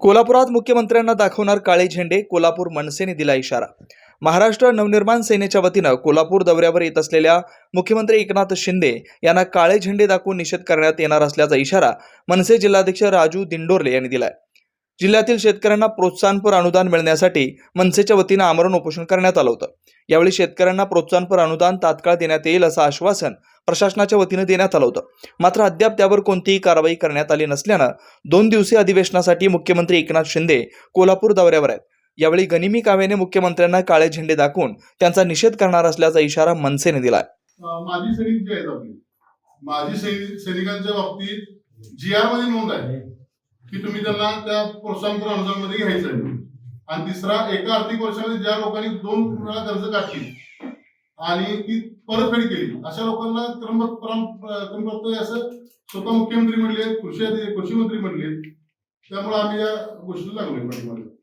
कोल्हापुरात मुख्यमंत्र्यांना दाखवणार काळे झेंडे कोल्हापूर मनसेने दिला इशारा. महाराष्ट्र नवनिर्माण सेनेच्या वतीनं कोल्हापूर दौऱ्यावर येत असलेल्या मुख्यमंत्री एकनाथ शिंदे यांना काळे झेंडे दाखवून निषेध करण्यात येणार असल्याचा इशारा मनसे जिल्हाध्यक्ष राजू दिंडोरले यांनी दिलाय. जिल्ह्यातील शेतकऱ्यांना प्रोत्साहनपर अनुदान मिळण्यासाठी मनसेच्या वतीनं आमरण उपोषण करण्यात आलं होतं. यावेळी शेतकऱ्यांना प्रोत्साहनपर अनुदान तात्काळ देण्यात येईल असं आश्वासन प्रशासनाच्या वतीनं देण्यात आलं होतं. मात्र अद्याप त्यावर कोणतीही कारवाई करण्यात आली नसल्यानं दोन दिवसीय अधिवेशनासाठी मुख्यमंत्री एकनाथ शिंदे कोल्हापूर दौऱ्यावर आहेत. यावेळी गनिमी काव्याने मुख्यमंत्र्यांना काळे झेंडे दाखवून त्यांचा निषेध करणार असल्याचा इशारा मनसेने दिलाय. माजी सैनिक जे आहेत आपले माजी सैनिकांच्या बाबतीत जी आरमध्ये नोंद आहे. की तुम्ही त्यांना त्या प्रोत्साहनपर अनुदानामध्ये घ्यायचं आहे आणि तिसरा एका आर्थिक वर्षामध्ये ज्या लोकांनी दोन वेळा कर्ज काढली आणि ती परतफेड केली अशा लोकांना क्रमप्राप्त असं स्वतः मुख्यमंत्री म्हणले कृषी कृषी मंत्री म्हणले. त्यामुळे आम्ही या गोष्टीला लागलोय पाठीमागे.